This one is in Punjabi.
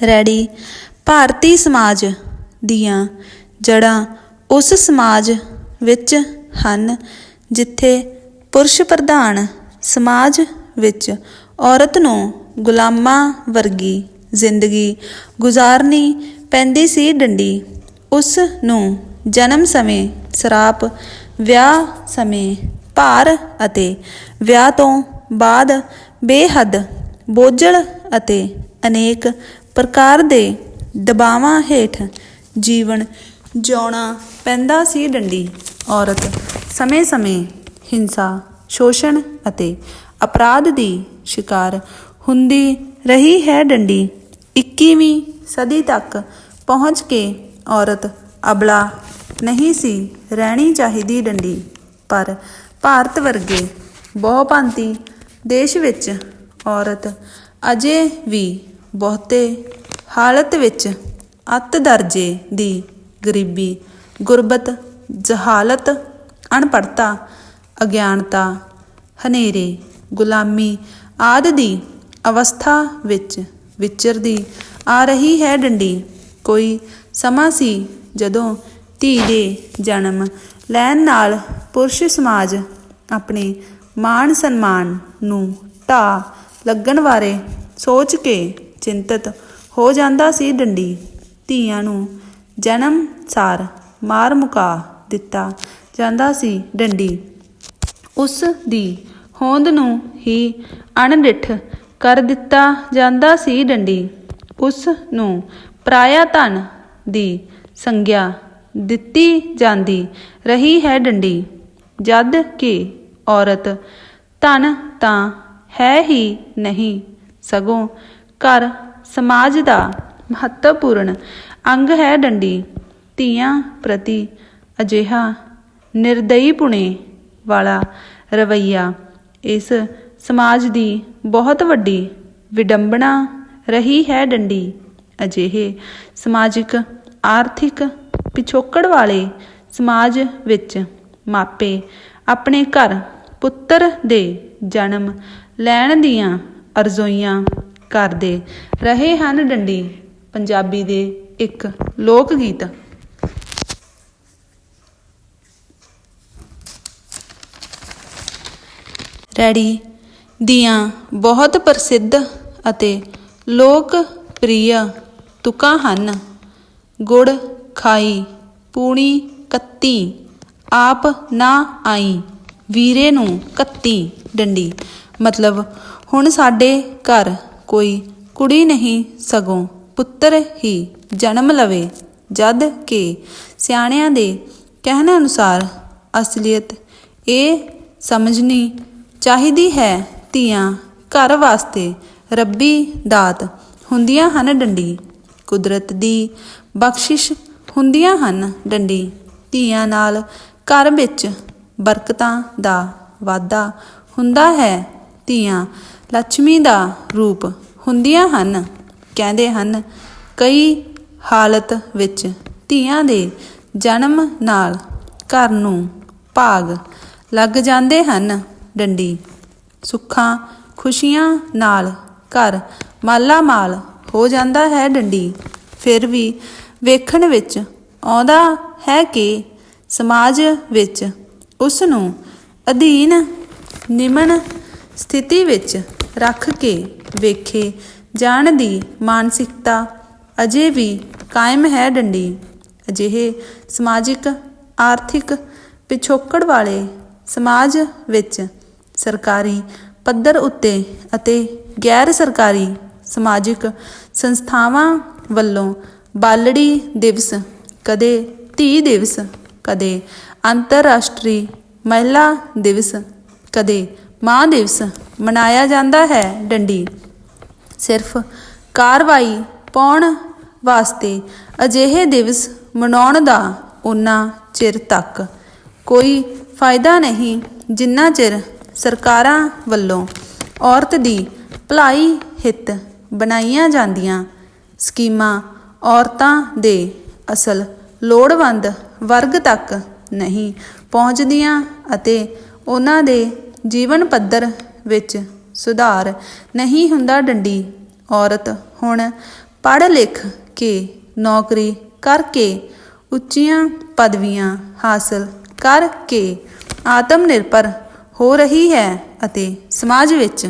ਰੈੜੀ ਭਾਰਤੀ ਸਮਾਜ ਦੀਆਂ ਜੜ੍ਹਾਂ ਉਸ ਸਮਾਜ ਵਿੱਚ ਹਨ ਜਿੱਥੇ ਪੁਰਸ਼ ਪ੍ਰਧਾਨ ਸਮਾਜ ਵਿੱਚ ਔਰਤ ਨੂੰ ਗੁਲਾਮਾਂ ਵਰਗੀ ਜ਼ਿੰਦਗੀ ਗੁਜ਼ਾਰਨੀ ਪੈਂਦੀ ਸੀ ਡੰਡੀ। ਉਸ ਨੂੰ ਜਨਮ ਸਮੇਂ ਸਰਾਪ, ਵਿਆਹ ਸਮੇਂ ਭਾਰ ਅਤੇ ਵਿਆਹ ਤੋਂ ਬਾਅਦ ਬੇਹੱਦ ਬੋਝਲ ਅਤੇ ਅਨੇਕ ਪ੍ਰਕਾਰ ਦੇ ਦਬਾਵਾਂ ਹੇਠ ਜੀਵਨ ਜਿਉਣਾ ਪੈਂਦਾ ਸੀ ਡੰਡੀ। ਔਰਤ ਸਮੇਂ-ਸਮੇਂ ਹਿੰਸਾ, ਸ਼ੋਸ਼ਣ ਅਤੇ ਅਪਰਾਧ ਦੀ ਸ਼ਿਕਾਰ ਹੁੰਦੀ ਰਹੀ ਹੈ ਡੰਡੀ। 21ਵੀਂ ਸਦੀ ਤੱਕ ਪਹੁੰਚ ਕੇ ਔਰਤ ਅਬਲਾ ਨਹੀਂ ਸੀ ਰਹਿਣੀ ਚਾਹੀਦੀ ਡੰਡੀ। ਪਰ ਭਾਰਤ ਵਰਗੇ ਬਹੁਪੰਤੀ ਦੇਸ਼ ਵਿੱਚ ਔਰਤ ਅਜੇ ਵੀ ਬਹੁਤੇ ਹਾਲਤ ਵਿੱਚ ਅੱਤ ਦਰਜੇ ਦੀ ਗਰੀਬੀ, ਗੁਰਬਤ, ਜਹਾਲਤ ਅਣਪੜਤਾ ਅਗਿਆਨਤਾ, ਹਨੇਰੇ, ਗੁਲਾਮੀ ਆਦਿ ਦੀ ਅਵਸਥਾ ਵਿੱਚ ਵਿਚਰਦੀ ਆ ਰਹੀ ਹੈ ਡੰਡੀ। ਕੋਈ ਸਮਾਂ ਸੀ ਜਦੋਂ ਧੀ ਦੇ ਜਨਮ ਲੈਣ ਨਾਲ ਪੁਰਸ਼ ਸਮਾਜ ਆਪਣੇ ਮਾਣ ਸਨਮਾਨ ਨੂੰ ਢਾ ਲੱਗਣ ਬਾਰੇ ਸੋਚ ਕੇ ਚਿੰਤਤ ਹੋ ਜਾਂਦਾ ਸੀ ਡੰਡੀ। ਧੀਆਂ ਨੂੰ ਜਨਮ ਸਾਰ ਮਾਰ ਮੁਕਾ ਦਿੱਤਾ ਜਾਂਦਾ ਸੀ ਡੰਡੀ। ਉਸ ਦੀ ਹੋਂਦ ਨੂੰ ਹੀ ਅਣਡਿੱਠ ਕਰ ਦਿੱਤਾ ਜਾਂਦਾ ਸੀ ਡੰਡੀ। ਉਸ ਨੂੰ ਪਰਾਇਆ ਧਨ ਦੀ ਸੰਗਿਆ ਦਿੱਤੀ ਜਾਂਦੀ ਰਹੀ ਹੈ ਡੰਡੀ। ਜਦ ਕਿ ਔਰਤ, ਧਨ ਤਾਂ ਹੈ ਹੀ ਨਹੀਂ, ਸਗੋਂ ਘਰ, ਸਮਾਜ ਦਾ ਮਹੱਤਵਪੂਰਨ ਅੰਗ ਹੈ ਡੰਡੀ। ਧੀਆਂ ਪ੍ਰਤੀ ਅਜਿਹਾ ਨਿਰਦਈ ਪੁਣੇ ਵਾਲਾ ਰਵਈਆ, ਇਸ ਸਮਾਜ ਦੀ ਬਹੁਤ ਵੱਡੀ ਵਿਡੰਬਣਾ ਰਹੀ ਹੈ ਡੰਡੀ। ਅਜਿਹੇ ਸਮਾਜਿਕ, ਆਰਥਿਕ ਪਿਛੋਕੜ ਵਾਲੇ ਸਮਾਜ ਵਿੱਚ ਮਾਪੇ ਆਪਣੇ ਘਰ ਪੁੱਤਰ ਦੇ ਜਨਮ ਲੈਣ ਦੀਆਂ ਅਰਜ਼ੋਈਆਂ ਕਰਦੇ ਰਹੇ ਹਨ ਡੰਡੀ। ਪੰਜਾਬੀ ਦੇ ਇੱਕ ਲੋਕ ਗੀਤ ਰੈਡੀ ਦੀਆਂ ਬਹੁਤ ਪ੍ਰਸਿੱਧ ਅਤੇ ਲੋਕ ਪ੍ਰਿਯ ਤੁਕਾਂ ਹਨ। ਗੁੜ ਖਾਈ, ਪੂਣੀ ਕੱਤੀ, ਆਪ ਨਾ ਆਈ, ਵੀਰੇ ਨੂੰ ਕੱਤੀ ਡੰਡੀ। ਮਤਲਬ ਹੁਣ ਸਾਡੇ ਘਰ ਕੋਈ ਕੁੜੀ ਨਹੀਂ ਸਗੋਂ ਪੁੱਤਰ ਹੀ ਜਨਮ ਲਵੇ, ਜਦ ਕਿ ਸਿਆਣਿਆਂ ਦੇ ਕਹਿਣ ਅਨੁਸਾਰ ਅਸਲੀਅਤ ਇਹ ਸਮਝਣੀ ਚਾਹੀਦੀ ਹੈ, ਧੀਆਂ ਘਰ ਵਾਸਤੇ ਰੱਬੀ ਦਾਤ ਹੁੰਦੀਆਂ ਹਨ ਡੰਡੀ, ਕੁਦਰਤ ਦੀ ਬਖਸ਼ਿਸ਼ ਹੁੰਦੀਆਂ ਹਨ ਡੰਡੀ, ਧੀਆਂ ਨਾਲ ਘਰ ਵਿੱਚ ਬਰਕਤਾਂ ਦਾ ਵਾਧਾ ਹੁੰਦਾ ਹੈ, ਧੀਆਂ ਲక్ష్ਮੀ ਦਾ ਰੂਪ ਹੁੰਦੀਆਂ ਹਨ, ਕਹਿੰਦੇ ਹਨ, ਕਈ ਹਾਲਤ ਵਿੱਚ ਧੀਆਂ ਦੇ ਜਨਮ ਨਾਲ ਘਰ ਨੂੰ ਭਾਗ ਲੱਗ ਜਾਂਦੇ ਹਨ, ਡੰਡੀ, ਸੁੱਖਾਂ, ਖੁਸ਼ੀਆਂ ਨਾਲ ਘਰ ਮਾਲਾ ਮਾਲ ਹੋ ਜਾਂਦਾ ਹੈ, ਡੰਡੀ। ਫਿਰ ਵੀ ਵੇਖਣ ਵਿੱਚ ਆਉਂਦਾ ਹੈ ਕਿ ਸਮਾਜ ਵਿੱਚ ਉਸ ਨੂੰ ਅਧੀਨ ਨਿਮਨ ਸਥਿਤੀ ਵਿੱਚ ਰੱਖ ਕੇ ਵੇਖੇ। ਜਾਣ ਦੀ ਮਾਨਸਿਕਤਾ ਅਜੇ ਵੀ ਕਾਇਮ ਹੈ ਡੰਡੀ। ਅਜਿਹੇ ਸਮਾਜਿਕ, ਆਰਥਿਕ ਪਿਛੋਕੜ ਵਾਲੇ ਸਮਾਜ ਵਿੱਚ ਸਰਕਾਰੀ ਪੱਧਰ ਉੱਤੇ ਅਤੇ ਗੈਰ ਸਰਕਾਰੀ ਸਮਾਜਿਕ ਸੰਸਥਾਵਾਂ ਵੱਲੋਂ ਬਾਲੜੀ ਦਿਵਸ, ਕਦੇ ਧੀ ਦਿਵਸ, ਕਦੇ ਅੰਤਰਰਾਸ਼ਟਰੀ ਮਹਿਲਾ ਦਿਵਸ, ਕਦੇ ਮਾਂ ਦਿਵਸ ਮਨਾਇਆ ਜਾਂਦਾ ਹੈ ਡੰਡੀ। ਸਿਰਫ ਕਾਰਵਾਈ ਪਾਉਣ ਵਾਸਤੇ ਅਜਿਹੇ ਦਿਵਸ ਮਨਾਉਣ ਦਾ ਉਨਾ ਚਿਰ ਤੱਕ ਕੋਈ ਫਾਇਦਾ ਨਹੀਂ ਜਿੰਨਾ ਚਿਰ ਸਰਕਾਰਾਂ ਵੱਲੋਂ ਔਰਤ ਦੀ ਭਲਾਈ ਹਿੱਤ ਬਣਾਈਆਂ ਜਾਂਦੀਆਂ ਸਕੀਮਾਂ ਔਰਤਾਂ ਦੇ ਅਸਲ ਲੋੜਵੰਦ ਵਰਗ ਤੱਕ ਨਹੀਂ ਪਹੁੰਚਦੀਆਂ ਅਤੇ ਉਹਨਾਂ ਦੇ ਜੀਵਨ ਪੱਧਰ ਵਿੱਚ ਸੁਧਾਰ ਨਹੀਂ ਹੁੰਦਾ ਡੰਡੀ, ਔਰਤ, ਹੁਣ ਪੜ੍ਹ ਲਿਖ ਕੇ ਨੌਕਰੀ ਕਰਕੇ ਉੱਚੀਆਂ ਪਦਵੀਆਂ ਹਾਸਲ ਕਰਕੇ ਆਤਮ ਨਿਰਭਰ ਹੋ ਰਹੀ ਹੈ ਅਤੇ ਸਮਾਜ ਵਿੱਚ